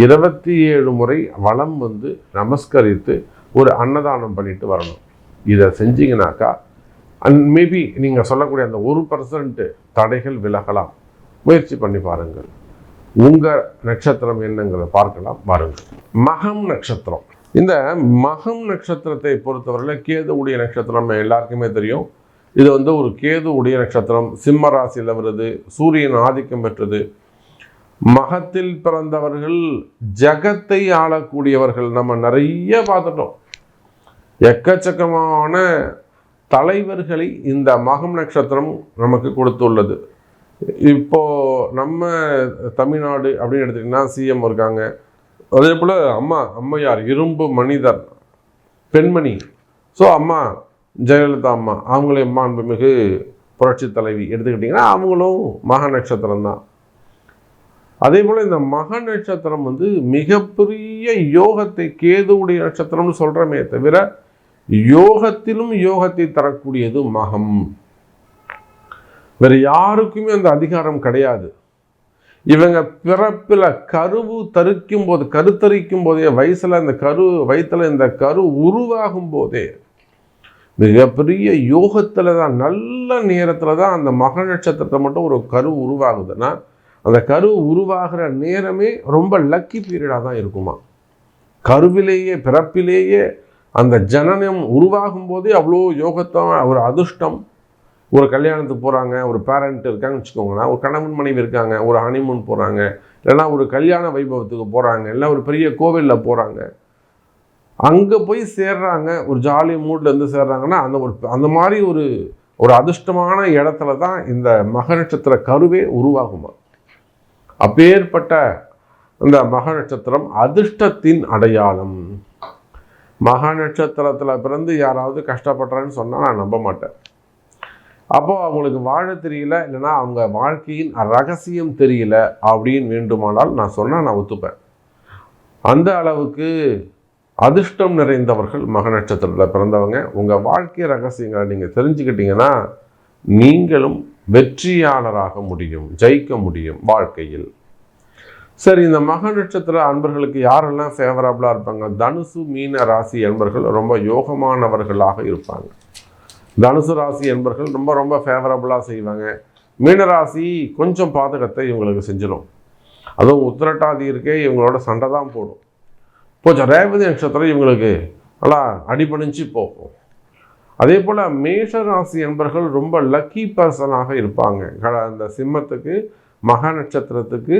இருபத்தி ஏழு முறை வளம் வந்து நமஸ்கரித்து ஒரு அன்னதானம் பண்ணிட்டு வரணும். இதை செஞ்சீங்கனாக்கா அண்ட் மேபி நீங்கள் சொல்லக்கூடிய அந்த ஒரு பர்சன்ட்டு தடைகள் விலகலாம். முயற்சி பண்ணி பாருங்கள். உங்கள் நட்சத்திரம் என்னங்கிறத பார்க்கலாம் பாருங்கள் மகம் நட்சத்திரம். இந்த மகம் நட்சத்திரத்தை பொறுத்தவரையில் கேது உடைய நட்சத்திரம் எல்லாருக்குமே தெரியும். இது வந்து ஒரு கேது உடைய நட்சத்திரம். சிம்ம ராசியில் வருது சூரியன் ஆதிக்கம் பெற்றது மகத்தில் பிறந்தவர்கள் ஜகத்தை ஆளக்கூடியவர்கள் நம்ம நிறைய பார்த்துட்டோம். எக்கச்சக்கமான தலைவர்களை இந்த மகம் நட்சத்திரம் நமக்கு கொடுத்துள்ளது. இப்போ நம்ம தமிழ்நாடு அப்படின்னு எடுத்துக்கிட்டிங்கன்னா சிஎம் இருக்காங்க. அதே போல் அம்மா அம்மையார் இரும்பு மனிதர் பெண்மணி. ஸோ அம்மா ஜெயலலிதா அம்மா அவங்களே மாண்புமிகு புரட்சி தலைவி. எடுத்துக்கிட்டிங்கன்னா அவங்களும் மக நட்சத்திரம் தான் அதே போல் இந்த மக நட்சத்திரம் வந்து மிகப்பெரிய யோகத்தை கேதுவுடைய நட்சத்திரம்னு சொல்கிறோமே தவிர யோகத்திலும் யோகத்தை தரக்கூடியது மகம். வேறு யாருக்குமே அந்த அதிகாரம் கிடையாது. இவங்க பிறப்பில் கருவு தரிக்கும் போது கருத்தரிக்கும் போதே வயசில் இந்த கரு வயிற்றுல இந்த கரு உருவாகும் போதே மிகப்பெரிய யோகத்தில் தான் நல்ல நேரத்தில் தான் அந்த மக நட்சத்திரத்தை மட்டும் ஒரு கரு உருவாகுதுன்னா அந்த கரு உருவாகிற நேரமே ரொம்ப லக்கி பீரியடாக தான் இருக்குமா? கருவிலேயே பிறப்பிலேயே அந்த ஜனனம் உருவாகும் போதே அவ்வளோ யோகத்தம் ஒரு அதிர்ஷ்டம். ஒரு கல்யாணத்துக்கு போகிறாங்க ஒரு பேரண்ட் இருக்காங்கன்னு வச்சுக்கோங்களேன் ஒரு கணவன் மனைவி இருக்காங்க ஒரு ஹனிமூன் போகிறாங்க இல்லைன்னா ஒரு கல்யாண வைபவத்துக்கு போகிறாங்க இல்லை ஒரு பெரிய கோவிலில் போகிறாங்க அங்கே போய் சேர்றாங்க ஒரு ஜாலி மூட்லேருந்து சேர்றாங்கன்னா அந்த ஒரு அந்த மாதிரி ஒரு ஒரு அதிர்ஷ்டமான இடத்துல தான் இந்த மக நட்சத்திர கருவே உருவாகுமா? அப்பேற்பட்ட இந்த மக நட்சத்திரம் அதிர்ஷ்டத்தின் அடையாளம். மக நட்சத்திரத்தில் பிறந்து யாராவது கஷ்டப்படுறேன்னு சொன்னால் நான் நம்ப மாட்டேன். அப்போது அவங்களுக்கு வாழ தெரியல இல்லைன்னா அவங்க வாழ்க்கையின் ரகசியம் தெரியல அப்படின்னு வேண்டுமானால் நான் சொன்னால் நான் ஒத்துப்பேன். அந்த அளவுக்கு அதிர்ஷ்டம் நிறைந்தவர்கள் மக நட்சத்திரத்தில் பிறந்தவங்க. உங்கள் வாழ்க்கை ரகசியங்களை நீங்கள் தெரிஞ்சுக்கிட்டீங்கன்னா நீங்களும் வெற்றியாளராக முடியும் ஜெயிக்க முடியும் வாழ்க்கையில். சரி இந்த மக நட்சத்திர அன்பர்களுக்கு யாரெல்லாம் ஃபேவரபுளாக இருப்பாங்க? தனுசு மீன ராசி என்பர்கள் ரொம்ப யோகமானவர்களாக இருப்பாங்க. தனுசு ராசி என்பர்கள் ரொம்ப ரொம்ப ஃபேவரபுளாக செய்வாங்க. மீனராசி கொஞ்சம் பாதகத்தை இவங்களுக்கு செஞ்சிடும். அதுவும் உத்திரட்டாதி இருக்கே இவங்களோட சண்டை தான் போடும். கொஞ்சம் ரேவதி நட்சத்திரம் இவங்களுக்கு நல்லா அடிபணிஞ்சு போகும். அதே போல் மேஷ ராசி என்பர்கள் ரொம்ப லக்கி பர்சனாக இருப்பாங்க. அந்த சிம்மத்துக்கு மக நட்சத்திரத்துக்கு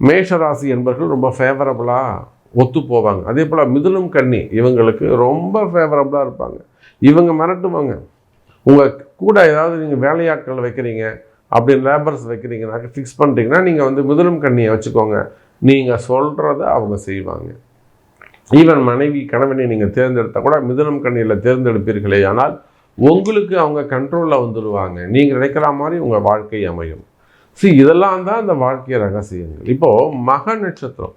மேஷ ராசி என்பர்கள் ரொம்ப ஃபேவரபுளாக ஒத்து போவாங்க. அதே போல் மிதுனம் கண்ணி இவங்களுக்கு ரொம்ப ஃபேவரபுளாக இருப்பாங்க. இவங்க மிரட்டுவாங்க. உங்கள் கூட ஏதாவது நீங்கள் வேலையாட்கள் வைக்கிறீங்க அப்படி லேபர்ஸ் வைக்கிறீங்கனாக்க ஃபிக்ஸ் பண்ணுறீங்கன்னா நீங்கள் வந்து மிதுனம் கண்ணியை வச்சுக்கோங்க. நீங்கள் சொல்கிறத அவங்க செய்வாங்க. ஈவன் மனைவி கணவனை நீங்கள் தேர்ந்தெடுத்தால் கூட மிதுனம் கண்ணியில் தேர்ந்தெடுப்பீர்களே. ஆனால் உங்களுக்கு அவங்க கண்ட்ரோலில் வந்துடுவாங்க நீங்கள் நினைக்கிற மாதிரி உங்கள் வாழ்க்கை அமையும். சி இதெல்லாம் தான் அந்த வாழ்க்கை ரகசியங்கள். இப்போது மக நட்சத்திரம்.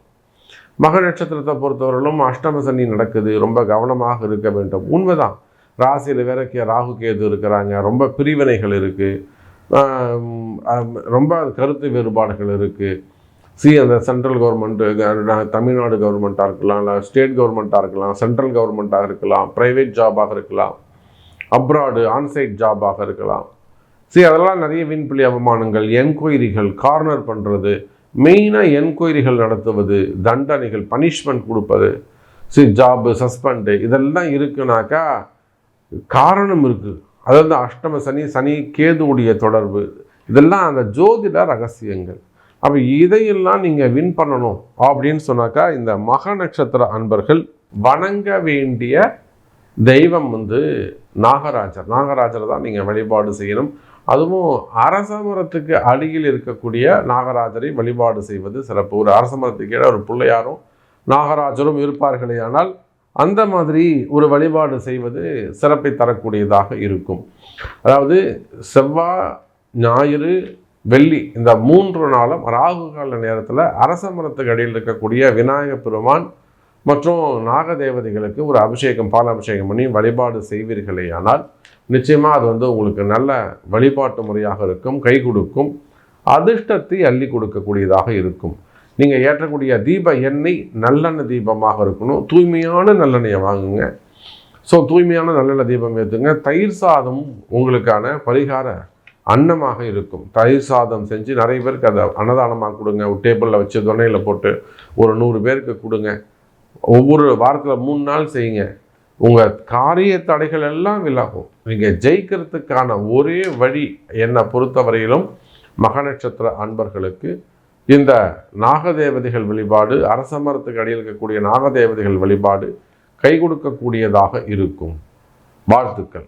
மக நட்சத்திரத்தை பொறுத்தவரையிலும் அஷ்டம சனி நடக்குது. ரொம்ப கவனமாக இருக்க வேண்டும். உண்மைதான். ராசியில் வேற கே ராகு கேது இருக்கிறாங்க. ரொம்ப பிரிவினைகள் இருக்குது ரொம்ப கருத்து வேறுபாடுகள் இருக்குது சி அந்த சென்ட்ரல் கவர்மெண்ட்டு தமிழ்நாடு கவர்மெண்ட்டாக இருக்கலாம் இல்லை ஸ்டேட் கவர்மெண்ட்டாக இருக்கலாம் சென்ட்ரல் கவர்மெண்ட்டாக இருக்கலாம் ப்ரைவேட் ஜாபாக இருக்கலாம் அப்ராடு ஆன்சைட் ஜாபாக இருக்கலாம். சரி அதெல்லாம் நிறைய விண்புலி அவமானங்கள் என்கொயரிகள் கார்னர் பண்ணுறது மெயினாக என்கொயரிகள் நடத்துவது தண்டனைகள் பனிஷ்மெண்ட் கொடுப்பது சரி ஜாபு சஸ்பெண்டு இதெல்லாம் இருக்குனாக்கா காரணம் இருக்குது அதாவது அஷ்டம சனி சனி கேதுவுடைய தொடர்பு. இதெல்லாம் அந்த ஜோதிட ரகசியங்கள். அப்போ இதையெல்லாம் நீங்கள் வின் பண்ணணும் அப்படின்னு சொன்னாக்கா இந்த மக நட்சத்திர அன்பர்கள் வணங்க வேண்டிய தெய்வம் வந்து நாகராஜர். நாகராஜரை தான் நீங்கள் வழிபாடு செய்யணும். அதுவும் அரச மரத்துக்கு அடியில் இருக்கக்கூடிய நாகராஜரை வழிபாடு செய்வது சிறப்பு. ஒரு அரச மரத்துக்கு கீழே ஒரு பிள்ளையாரும் நாகராஜரும் இருப்பார்களே ஆனால் அந்த மாதிரி ஒரு வழிபாடு செய்வது சிறப்பை தரக்கூடியதாக இருக்கும். அதாவது செவ்வாய் ஞாயிறு வெள்ளி இந்த மூன்று நாளும் ராகு கால நேரத்தில் அரச மரத்துக்கு அடியில் இருக்கக்கூடிய விநாயக பெருமான் மற்றும் நாகதேவதைகளுக்கு ஒரு அபிஷேகம் பால் அபிஷேகம் பண்ணி வழிபாடு செய்வீர்களே ஆனால் நிச்சயமாக அது வந்து உங்களுக்கு நல்ல வழிபாட்டு முறையாக இருக்கும் கை கொடுக்கும் அதிர்ஷ்டத்தை அள்ளி கொடுக்கக்கூடியதாக இருக்கும். நீங்கள் ஏற்றக்கூடிய தீப எண்ணெய் நல்லெண்ணெய் தீபமாக இருக்கணும். தூய்மையான நல்லெண்ணெயை வாங்குங்க. ஸோ தூய்மையான நல்லெண்ணெய் தீபம் ஏற்றுங்க தயிர் சாதம் உங்களுக்கான பரிகார அன்னமாக இருக்கும். தயிர் சாதம் செஞ்சு நிறைய பேருக்கு அதை அன்னதானமாக கொடுங்க. ஒரு டேபிளில் வச்சு துணையில் போட்டு ஒரு நூறு பேருக்கு கொடுங்க. ஒவ்வொரு வாரத்தில் மூணு நாள் செய்யுங்க. உங்கள் காரிய தடைகள் எல்லாம் விலகும். நீங்கள் ஜெயிக்கிறதுக்கான ஒரே வழி என்னை பொறுத்தவரையிலும் மகநட்சத்திர அன்பர்களுக்கு இந்த நாகதேவதைகள் வழிபாடு அரச மரத்துக்கு அடியில் இருக்கக்கூடிய நாகதேவதைகள் வழிபாடு கை கொடுக்கக்கூடியதாக இருக்கும். வாழ்த்துக்கள்.